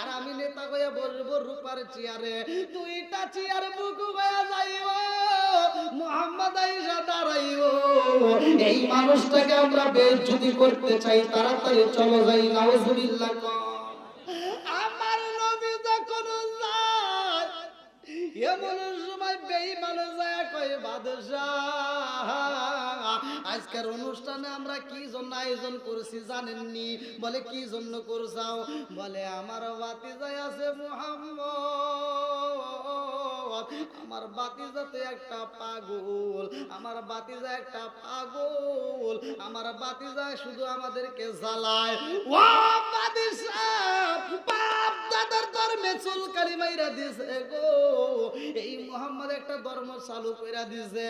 আর আমি নেতা হয়ে বসবো রূপার চেয়ারে, দুইটা চেয়ার বুকু হয়ে যাইব, মোহাম্মদ আইসা দাঁড়াইব এই মানুষটাকে আমরা বেজ্জতি করতে চাই, তাড়াতাড়ি চলো যাই, নাউজুবিল্লাহ। আমার নবী যখন যায়, এমন সময় বেঈমান যায়, কয়, বাদশাহ আজকের অনুষ্ঠানে আমরা কি জন্য আয়োজন করছি জানেননি? বলে, কি জন্য করছাও? বলে, আমার বাতি যায় আছে মোহাম্মদ। আমার বাতিজাতে একটা পাগল। আমার বাতিজা একটা পাগল। আমার বাতিজা শুধু আমাদেরকে জ্বালায়। ও বাদিশা বাপ দাদার ধর্মে মাইরা দিছে গো। এই মোহাম্মদ একটা ধর্ম চালু দিছে।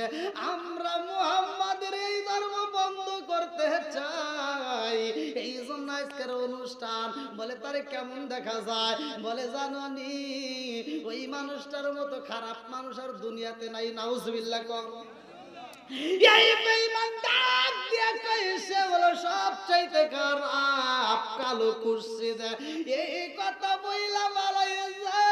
আমরা মোহাম্মদের এই ধর্ম বন্ধ করতে চাই। এই জন্য আজকের অনুষ্ঠান, বলে তারে কেমন দেখা যায়? বলে জানি ওই মানুষটার মতো খারাপ মানুষ আর দুনিয়াতে নাই, নাউজুবিল্লাহ কম এই বেঈমান দিয়া চাইতে খারাপ কালো এই কথা বইলা বালাইছে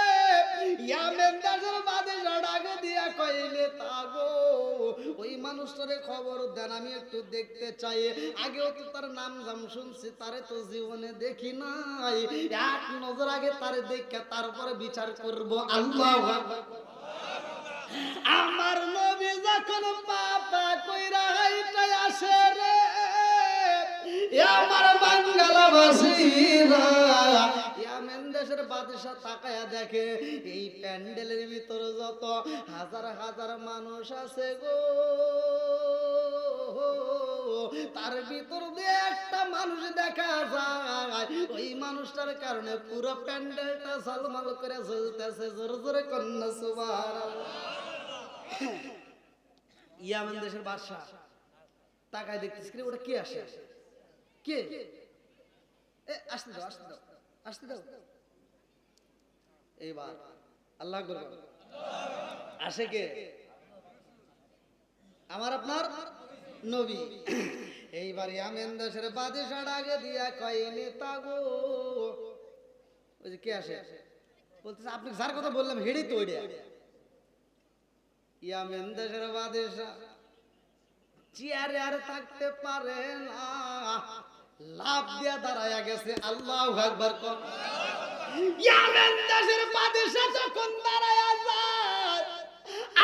তো তার নাম তো জীবনে আগে তারে দেখে তারপরে বিচার করব। আমার নবী যখন পাপা কইরা আসে রে। আমার বাঙ্গালা বাসীরা দেশের বাদশা তাকায়া দেখে, এই প্যান্ডেলের ভিতর যত হাজার হাজার মানুষ আছে গো। তার ভিতর দিয়ে একটা মানুষ দেখা যায়। ওই মানুষটার কারণে পুরো প্যান্ডেলটা ঝলমল করে জ্বলতেছে জোরে জোরে কন্যা, সুবহানাল্লাহ। ইয়ামেন দেশের বাদশা তাকায় দেখতেছি কিরে, ওটা কে আসে? কে? এ আসতে দাও আসতে দাও আসতে দাও। এইবার আল্লাহ করবে আসে কে? আমার আপনার নবী। এইবার ইয়ামেন দেশের বাদশা আগে দিয়া কয় নেতা গো ওই যে কে আসে? বলতেছে আপনি যার কথা বললাম হেডি তো ওইটা ইয়ামেন দেশের চেয়ারে আর থাকতে পারে না। লাভ দিয়া দাঁড়ায়া গেছে, আল্লাহ একবার কর। ইয়ামেন দেশের বাদশা যখন দাঁড়ায়া যায়,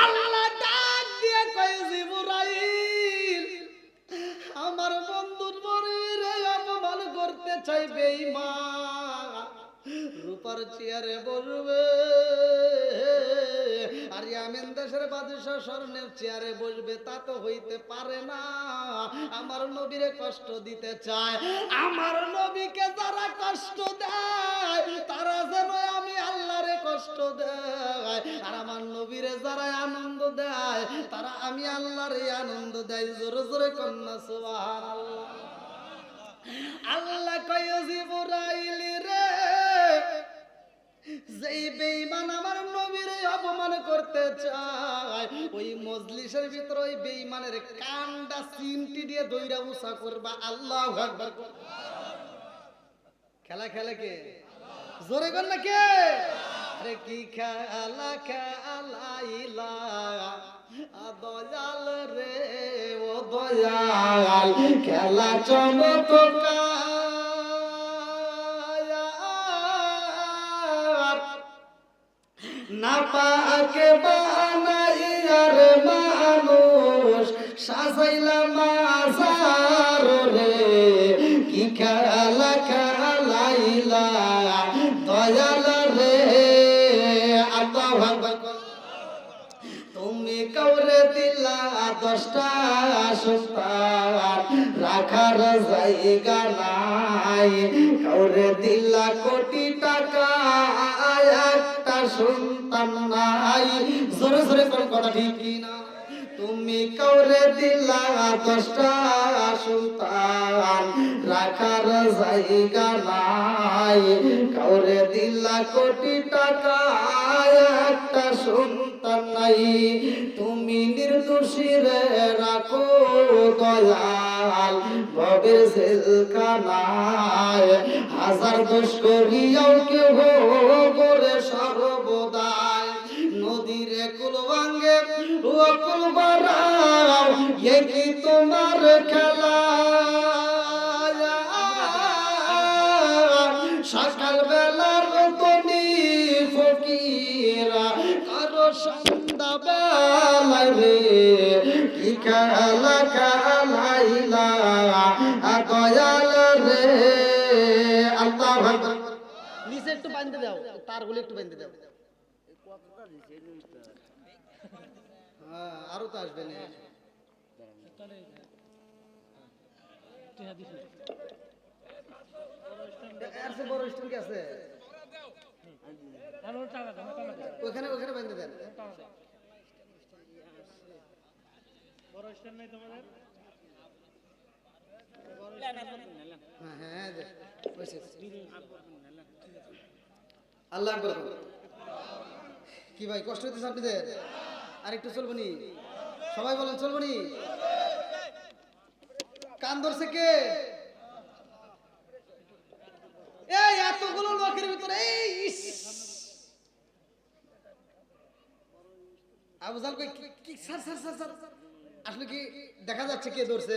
আল্লাহ ডাক দিয়ে কয়, জিবরাইল, আমার বন্ধুর মরিরে অপমান করতে চাইবে বেঈমান রূপার চেয়ারে বসবে ইয়ামেন দেশের বাদশাহ স্বর্ণের চেয়ারে বসবে, তা তো হইতে পারে না। আমার নবীরে কষ্ট দিতে চায়, আমার নবীকে যারা কষ্ট দেয়, তারা যেন আমি আল্লাহরে কষ্ট দেয়। আর আমার নবীরে যারা আনন্দ দেয়, তারা আমি আল্লাহরে আনন্দ দেয়। জোরে জোরে কন্যা, সুবহানাল্লাহ। আল্লাহ কয় জিবরাইল রে যেই বেঈমান আমার নবীর অপমান করতে চায়, ওই মজলিসের ভিতর ওই বেঈমানের কানটা চিমটি দিয়ে দইরা উষা করবা। আল্লাহ খেলা খেলে কে? জোরে কর না কে? আরে কি খেলা খেলাইলা? দয়াল রে, ও দয়াল, খেলা চমৎকার পাকে বানাইয়ার মানুষ সাজাইলাম মাজার রে। কি খেলা খেলাইলা, দয়াল রে। আল্লাহ তুমি কাউরে দিলা দশটা সন্তান রাখার জায়গা নাই। কাউরে দিলা কোটি টাকা একটা সন্তান নাই। জোরে জোরে কোন কথা ঠিক না তুমি কাউরে দিলা দশটা সন্তান রাখার জায়গা নাই। কাউরে দিলা কোটি টাকা একটা সন্তান নাই। তুমি নির্দোষী রে, রাখো দয়াল, ভবের জেলখানায়। হাজার দোষ করিয়াও কেউ এ কি তোমার খেলা। সকাল বেলার তনি ফকিরা কারও সন্ধ্যা বেলায় রে কি খেলা খেলাইলা দয়াল রে। আল্লাহ নিচে একটু বাঁধতে দাও তারগুলো একটু বাঁধতে দাও। হ্যাঁ আরও তো আসবে না। বড় কি আছে? ওখানে ওখানে বাঁধতে দেন। হ্যাঁ হ্যাঁ করুন। কি ভাই, কষ্ট হইতেছে আপনাদের? আর একটু চলবো নি সবাই বলেন চলবো নি কান ধরছে কে? এই এতগুলো লোকের ভিতরে, এই কি- স্যার স্যার আসলে কি দেখা যাচ্ছে কে ধরছে?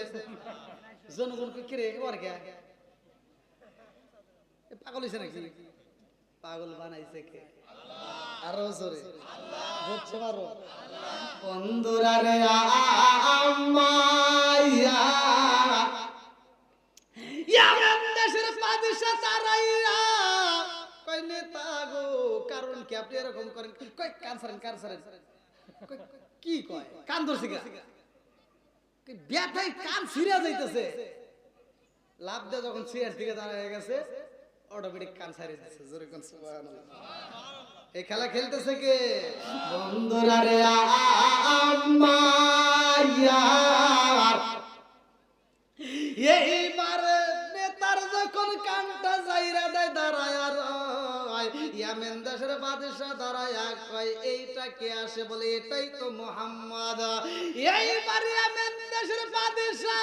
জনগণ কই কে রে ওর কে? পাগল হইছে নাকি? পাগল বানাইছে কে? আরও জোরে। হচ্ছে মারো। বন্ধুরা রে আমায়া ইয়ামান দেশের বাদশা তারাইয়া। কই কি আপনি এরকম করেন? কই কান সারেন কান সারেন কই, কি কয়? কান ধরছে কই, ব্যথায় কান ছিঁড়ে যাইতেছে। লাভ যখন চেয়ার থেকে দাঁড়ায় গেছে অটোমেটিক কান ছাড়িয়ে দিচ্ছে জোরে কোন সুবহানাল্লাহ। এই খেলা খেলতেছে কে? বন্ধুরা রে আমায়ার এইবার নেতার যখন কানটা যাইরা দেয়, দাঁড়ায় ইয়ামেন দেশের বাদশা দাঁড়ায় কয়, এইটা কে আসে? বলে, এটাই তো মোহাম্মদ। এইবার ইয়ামেন দেশের বাদশা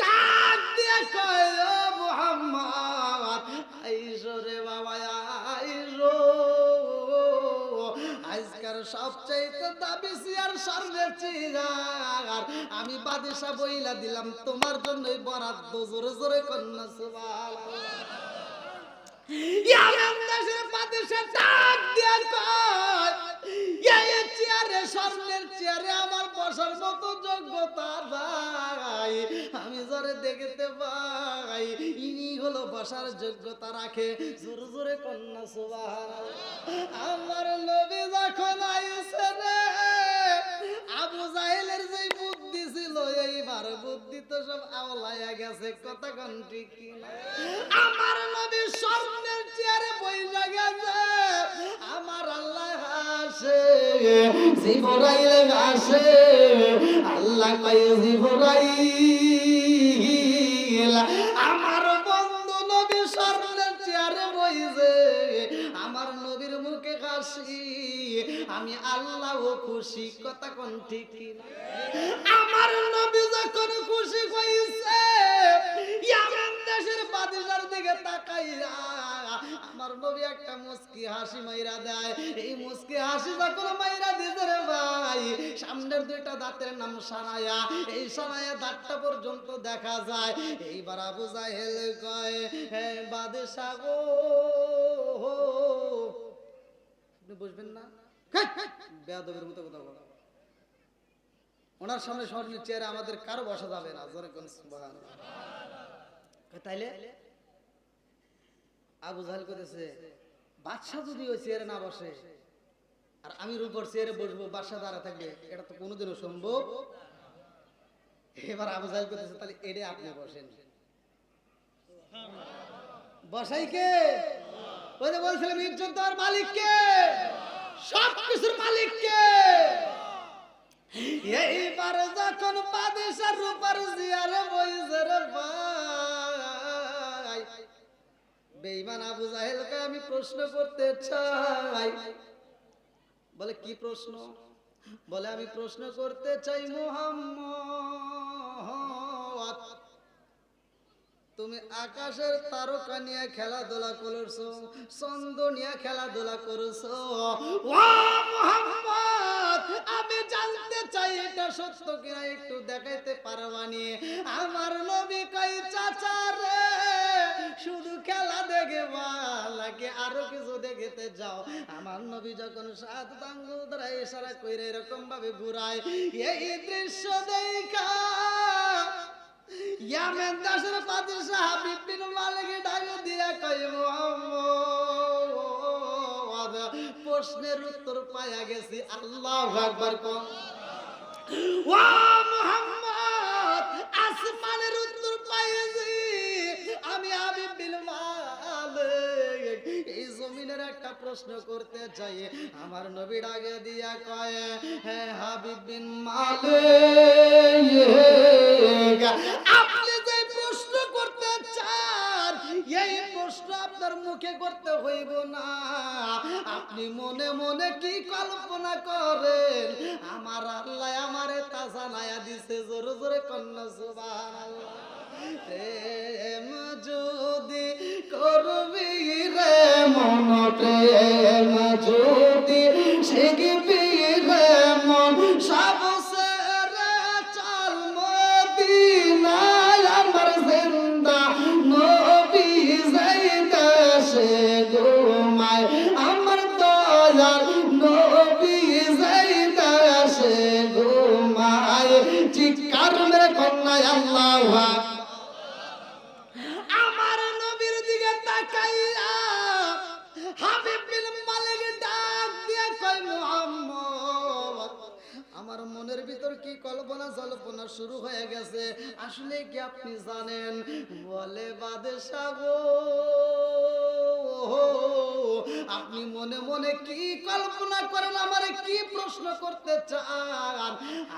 ডাক কয় মোহাম্মদ, আইসো রে বাবা, আইসো। আজকার সবচেয়ে দাবি সিয়ার সামনে চিরাগার আমি বাদিশা বইলা দিলাম, তোমার জন্যই বরাদ্দ জোরে জোরে কন্যা সুবাল স্বর্ণের চেয়ারে আমার বসার মতো যোগ্যতা ভাই। আমি জোরে দেখতে পাই, ইনি হলো বসার যোগ্যতা রাখে জোরে জোরে কন্যা, সুবহানাল্লাহ। আমার নবী যখন আইছে রে, আবু জাহেলের যে বুদ্ধি ছিল, এইবার বুদ্ধি তো সব আওলাইয়া গেছে। কথা কোন ঠিক কি আমার নবী স্বর্ণের চেয়ারে বইলা গেছে। আমার আল্লাহ হাসে আল্লাহ কয় জিবরাইল, আমার বন্ধু নবী স্বর্ণের চেয়ারে বইছে, আমার নবীর মুখে হাসি, আমি আল্লাহ খুশি, কথা কোন ঠিক আমার নবী যখন খুশি ইয়ামান দেশের বাদিশার দিকে তাকাইয়া আমার নবী একটা মুস্কি হাসি মাইরা দেয়। এই মুস্কি হাসি যখন মাইরা দিছে রে ভাই সামনের দুইটা দাঁতের নাম সানায়া। এই সানায়া দাঁতটা পর্যন্ত দেখা যায়। এইবার আবু জাহেল কয় হে বাদশা গো আপনি বুঝবেন না? বেয়াদবের মতো কথা বলা। ওনার সামনে স্বর্ণের চেয়ারে আমাদের কারও বসা যাবে না জোরে কোন। তাইলে? আবু জাহেল করেছে বাদশাহ যদি ওই চেয়ারে না বসে আর আমি উপর চেয়ারে বসবো, বাদশাহ দাঁড়া থাকবে, এটা তো কোনোদিনও সম্ভব এবার আবু জাহেল করতেছে তাহলে এডে আপনি বসেন। বসাই কে? ওই বলছিলাম, ইজ্জত দেওয়ার মালিক কে? সব কিছুর মালিক কে? এইবার যখন বাদেশার রূপার জিয়ারে বইছে রে ভাই বেঈমান আবু জাহেলকে আমি প্রশ্ন করতে চাই। বলে, কি প্রশ্ন? বলে, আমি প্রশ্ন করতে চাই, মোহাম্মদ, তুমি আকাশের তারকা নিয়ে খেলাধুলা করছ, চন্দ্র নিয়ে খেলাধুলা করছ। আমি জানতে চাই এটা সত্য কিনা, একটু দেখাইতে পারবানি। আমার নবী কই চাচা রে, শুধু খেলা লাগে আরও কিছু দেখতে যাও। আমার নবী যখন সাত ধরা ইশারা কইরে এরকম ভাবে ঘুরায়, এই দৃশ্য দেখা প্রশ্নের উত্তর পাইয়া গেছি, আল্লাহু প্রশ্ন করতে চাই, আমার নবী ডাকে দিয়া কয় হ্যাঁ হাবিব বিন মালিক, আপনি যে প্রশ্ন করতে চান, এই প্রশ্ন আপনার মুখে করতে হইব না। আপনি মনে মনে কি কল্পনা করেন? আমার আল্লাহ আমারে তাজা নায়া দিছে, জোরে জোরে কন্যা সুবহানাল্লাহ। প্রেম যদি করবি রে মন প্রেম শিখবি গেছে আসলে কি আপনি জানেন? বলে বাদশাহ গো আপনি মনে মনে কি কল্পনা করেন? আমারে কি প্রশ্ন করতে চান?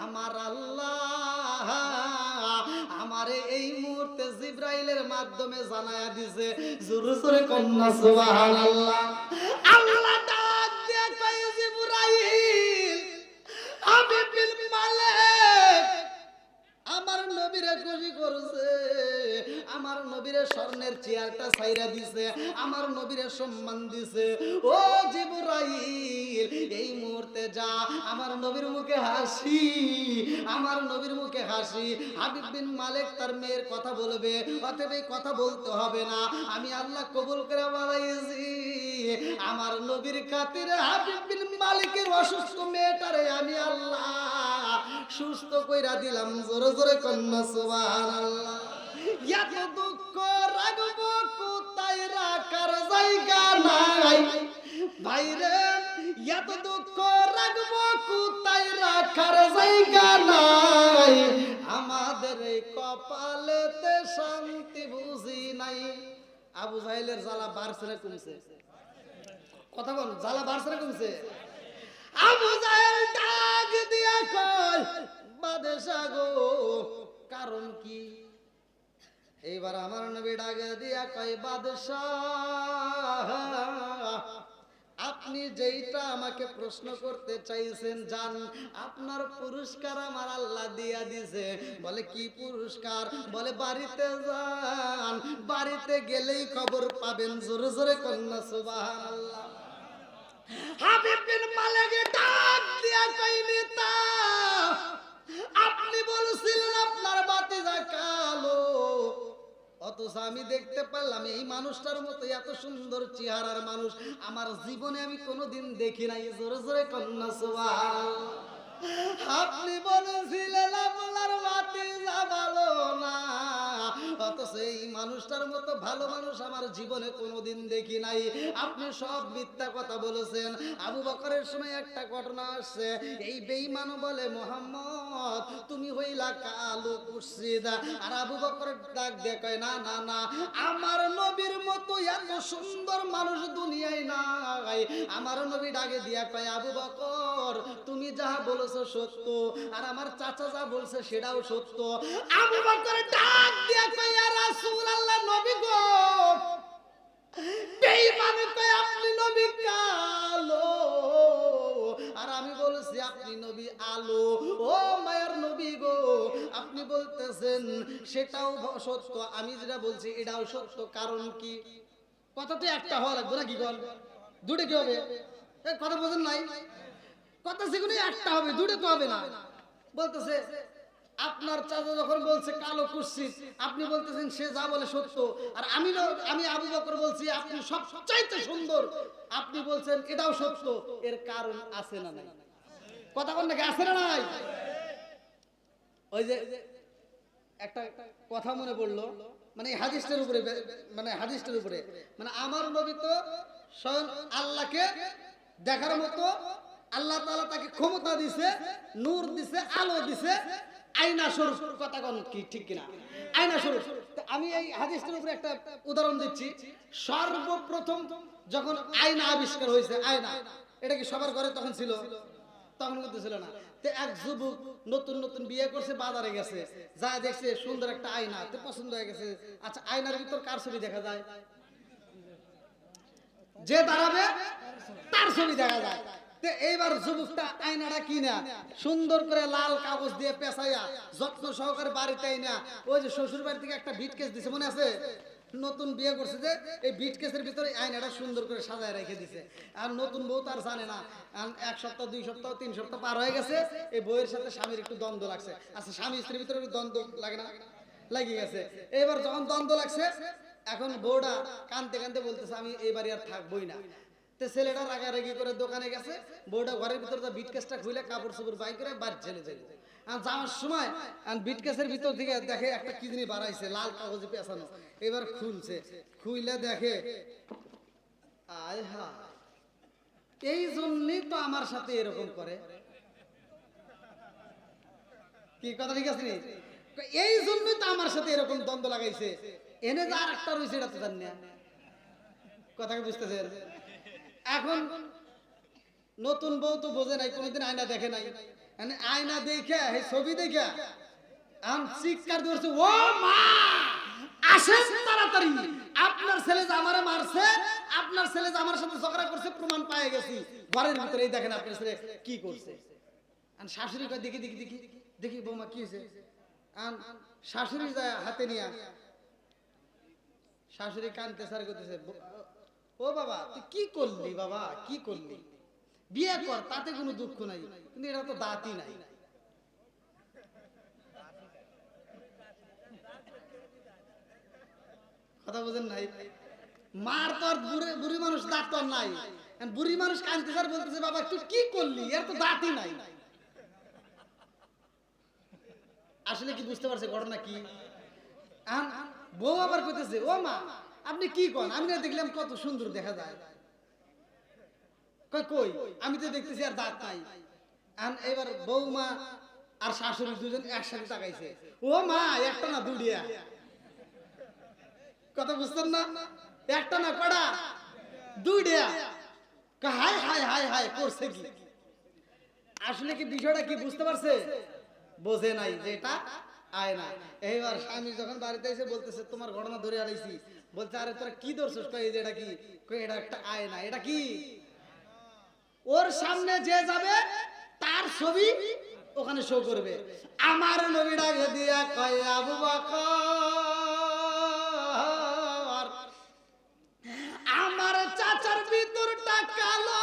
আমার আল্লাহ আমারে এই মুহূর্তে জিব্রাইলের মাধ্যমে জানায়া দিছে, জোরে জোরে কন্যা, সুবহানাল্লাহ। খুশি করছে। আমার নবীরে স্বর্ণের চেয়ারটা দিছে, আমার নবীরে সম্মান দিছে। ও জিবরাইল, এই মুহূর্তে যা, আমার নবীর মুখে হাসি, আমার নবীর মুখে হাসি। হাবিব বিন মালিক তার মেয়ের কথা বলবে, অতএব কথা বলতে হবে না। আমি আল্লাহ কবুল করে আমার নবীর খাতিরে হাবিব বিন মালিকের অসুস্থ মেয়েটারে আমি আল্লাহ সুস্থ কইরা দিলাম, জোরে জোরে কন্যা, সুবহানাল্লাহ। এত দুঃখ কোথায় রাখার জায়গা নাই। ভাইরে এত দুঃখ কোথায় রাখার জায়গা নাই। আমাদের এই কপালেতে শান্তি বুঝি নাই। আবু জাহেলের জ্বালা বাড়ছে কমছে। কথা বল, জ্বালা বাড়ছে কমছে। কারণ কি? এইবার আমার নবী ডাক দিয়া কয় বাদশাহ আপনি যেইটা আমাকে প্রশ্ন করতে চাইছেন জান আপনার পুরস্কার আমার আল্লাহ দিয়া দিছে। বলে, কি পুরস্কার? বলে, বাড়িতে যান। বাড়িতে গেলেই খবর পাবেন। জোরে জোরে কন্যা, সুবহানাল্লাহ। আপনি বলছিলেন আপনার বাতিজা কালো। অথচ আমি দেখতে পারলাম এই মানুষটার মতো এত সুন্দর চেহারার মানুষ। আমার জীবনে আমি কোনোদিন দেখি নাই, জোরে জোরে কন্যা, সুবহানাল্লাহ। আপনি বলেছিলেন আপনার বাতিজা ভালো না। অথচ এই মানুষটার মতো ভালো মানুষ আমার জীবনে কোনোদিন দেখি নাই। আপনি সব মিথ্যা কথা বলেছেন। আবু বকরের সময় একটা ঘটনা আসছে। এই বেঈমান বলে, মোহাম্মদ, তুমি হইলা কালো কুসিদা আর আবু বকরের ডাক দিয়ে কয়, না না না, আমার নবীর মতো এত সুন্দর মানুষ দুনিয়ায় নাই। আমার নবী ডাকে দিয়া কয়, আবু বকর তুমি যাহা বলেছ সত্য, আর আমার চাচা যা বলছে সেটাও সত্য। আবু বকর ডাক দিয়া কয়, ইয়া রাসূলুল্লাহ, নবী গো। বেঈমান কয়, আপনি নবী কালো। আর আমি বলছি, আপনি নবী আলো। ও মায়ের নবী গো, আপনি বলতেছেন, সেটাও সত্য। আমি যেটা বলছি, এটাও সত্য। কারণ কি? কথা তো একটা হওয়া লাগবে নাকি গল দুটো কি হবে? কথা বোঝেন নাই? আপনার চাচা যখন বলছে কালো কুৎসিত আপনি বলতেছেন সে যা বলে সত্য। আর আমি আমি আবু বকর বলছি, আপনি সবচাইতে সুন্দর। আপনি বলছেন এটাও সত্য, এর কারণ আছে না নাই। কথা কোন নাকি, আছে না নাই? ওই যে একটা কথা মনে পড়ল মানে হাদিসটার উপরে মানে হাদিসটার উপরে মানে আমার নবী তো স্বয়ং আল্লাহকে দেখার মতো আল্লাহ তাআলা তাকে ক্ষমতা দিছে, নূর দিছে, আলো দিছে। আয়না স্বরূপ কথা কোন কি ঠিক কিনা? আয়না স্বরূপ। আমি এই হাদিসটার উপরে একটা উদাহরণ দিচ্ছি। সর্বপ্রথম যখন আয়না আবিষ্কার হয়েছে, আয়না, এটা কি সবার ঘরে তখন ছিল? তখন কিন্তু ছিল না। তো এক যুবক নতুন নতুন বিয়ে করছে, বাজারে গেছে। যা দেখছে, সুন্দর একটা আয়না। তো পছন্দ হয়ে গেছে। আচ্ছা আয়নার ভিতর কার ছবি দেখা যায়? যে দাঁড়াবে, তার ছবি দেখা যায়। এইবার যুবকটা আয়নাটা কিনা? সুন্দর করে লাল কাগজ দিয়ে পেঁচাইয়া, যত্ন সহকারে বাড়িতে আইনা। ওই যে শ্বশুর বাড়ি থেকে একটা ভিট কেস দিছে, মনে আছে? নতুন বিয়ে করছে যে, এই ভিট কেসের ভিতরে আয়নাটা সুন্দর করে সাজায় রেখে দিছে। আর নতুন বউ তার জানে না। এক সপ্তাহ, দুই সপ্তাহ, তিন সপ্তাহ পার হয়ে গেছে, এই বউয়ের সাথে স্বামীর একটু দ্বন্দ্ব লাগছে। আচ্ছা স্বামী স্ত্রীর ভিতরে দ্বন্দ্ব লাগে না? লাগিয়ে গেছে। এবার যখন দ্বন্দ্ব লাগছে, এখন বউটা কানতে কানতে বলতেছে, আমি এই বাড়ি আর থাকবোই না। তো ছেলেটা রাগারাগি করে দোকানে গেছে, বউটা ঘরের ভিতরে তো বিট কেসটা খুলে কাপড় চোপড় বাই করে বাড়ি চলে যায়। আর যাওয়ার সময়, আর বিট কেসের ভিতর থেকে দেখে একটা কি জিনিস বাড়াইছে, লাল কাগজে পেঁচানো। এবার খুলছে, খুইলে দেখে, আয় হা, এই জন্যই তো আমার সাথে এরকম করে। কি কথা ঠিক আছে এই জন্যই তো আমার সাথে এরকম দ্বন্দ্ব লাগাইছে। এনে যে আর একটা রয়েছে, এটা তো জানি না। কথা কি বুঝতেছেন? এখন নতুন বউ তো বোঝে নাই, কোনোদিন আয়না দেখে নাই। মানে আয়না দেখে ছবি দেখে মারছে, আপনার সাথে ঝগড়া করছে, প্রমাণ গেছি। দেখেন আপনার কি করছে। শাশুড়ি দেখি দেখি দেখি দেখি শাশুড়ি হাতে নিয়ে, শাশুড়ি কানতে সার করতেছে ও বাবা, তুই কি করলি বাবা? কি করলি? বিয়ে কর, তাতে কোনো দুঃখ নাই। কিন্তু এটা তো দাঁতই নাই। কথা বোঝেন নাই? মার তো আর বুড়ি মানুষ দাঁত তো নাই। বুড়ি মানুষ কানতে স্যার বলতেছে, বাবা, তুই কি করলি? এর তো দাঁতই নাই। আসলে কি বুঝতে পারছে ঘটনা কি? বউ আবার কইতেছে, ও মা আপনি কি কন? আমি দেখলাম কত সুন্দর দেখা যায়। কই? আমি তো দেখতেছি আর দাঁত নাই। এবার বৌমা আর শাশুড়ি দুজন একসাথে তাকাইছে। ও মা, একটা না দুডিয়া কথা বুঝতেন না? একটা না কড়া দুইডিয়া হাই হাই হাই হাই করছে কি? আসলে কি বিষয়টা কি বুঝতে পারছে? বোঝে নাই যে এটা আয় না এইবার স্বামী যখন বাড়িতে এসে বলতেছে, তোমার ঘটনা ধরে আড়াইছি বলছে, আরে তোরা কি ধরছিস? কই এটা কি? এটা একটা আয় না এটা কি? ওর সামনে যে যাবে, তার ছবি ওখানে শো করবে। আমার নবী ডাকে দিয়া কয়, আবু আমার চাচার ভিতরটা কালো।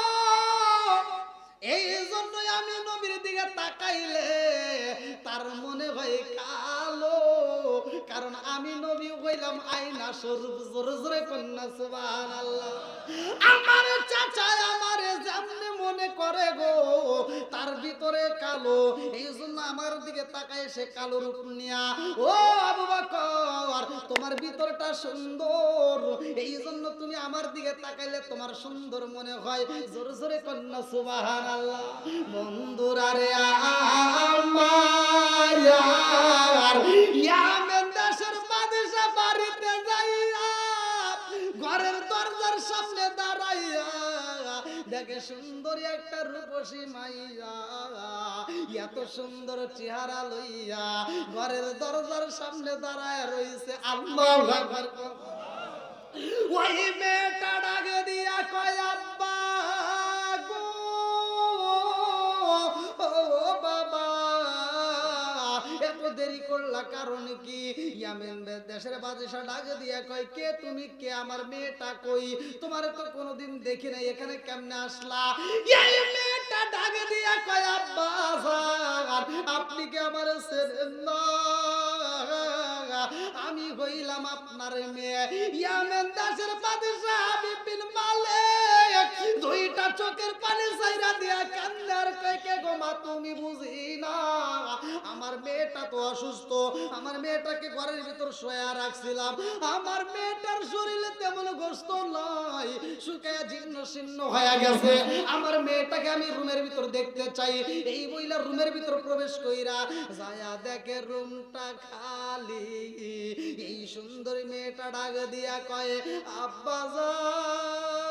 এই জন্যই আমি নবীর দিকে তাকাইলে তার মনে হয় কালো। কারণ আমি নবী হইলাম আয়না স্বরূপ, জোরে জোরে কন্যা, সুবহানাল্লাহ। আমার চাচা আমারে যেমনি মনে করে গো, তার ভিতরে কালো, এই জন্য আমার দিকে তাকায় সে কালো রূপ নিয়া। ও আবু বকর, তোমার ভিতরটা সুন্দর, এই জন্য তুমি আমার দিকে তাকাইলে তোমার সুন্দর মনে হয়। জোরে জোরে কন্যা সুবাহান আল্লাহ বন্ধুরা রে আমার ইয়ামেন সামনে দাঁড়াইয়া দেখে সুন্দরী একটা রূপসী মাইয়া। এত সুন্দর চেহারা লইয়া ঘরের দরজার সামনে দাঁড়ায় রইছে আল্লাহ ওই দেরি করলা কারণ কি? ইয়ামেন দেশের বাদশা ডাকে দিয়া কয় কে তুমি? কে আমার মেয়েটা কই? তোমার তো কোনোদিন দেখি নাই এখানে কেমনে আসলা? এই মেয়েটা ডাকে দিয়া কয় আব্বা জান, আপনি কি আমার আমি হইলাম আপনার মেয়ে। ইয়ামেন দাসের বাদশাহ বিপিন চোখের পানি সাইরা দিয়া গো মা, তুমি বুঝি না? আমার মেয়েটা তো অসুস্থ। আমার মেয়েটাকে ঘরের ভিতর শোয়া রাখছিলাম। আমার মেয়েটার শরীরে তেমন গোস্ত জীর্ণ শীর্ণ হয়ে গেছে। আমার মেয়েটাকে আমি রুমের ভিতর দেখতে চাই। এই বইলা রুমের ভিতর প্রবেশ কইরা যায়া দেখে রুমটা খালি। এই সুন্দর মেয়েটা ডাক দিয়া কয়ে, আব্বা জান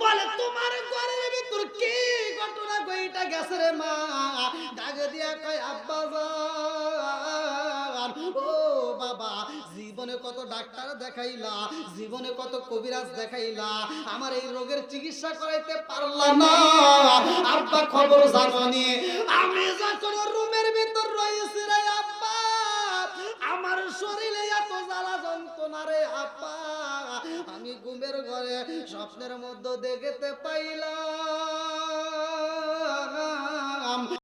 বলে, তোমার ঘরের ভিতর কি ঘটনা গইটা গেছে রে মা? ডাক দিয়া কয়, আব্বা ও বাবা, জীবনে কত ডাক্তার দেখাইলা, জীবনে কত কবিরাজ দেখাইলা, আমার এই রোগের চিকিৎসা করাইতে পারলা না। আব্বা খবর জানি আমি যখন রুমের ভিতর রয়েছি রে আব্বা, আমার শরীরে এত জ্বালা যন্ত্রণা রে আব্বা। ঘুমের ঘরে স্বপ্নের মধ্যে দেখতে পাইলাম।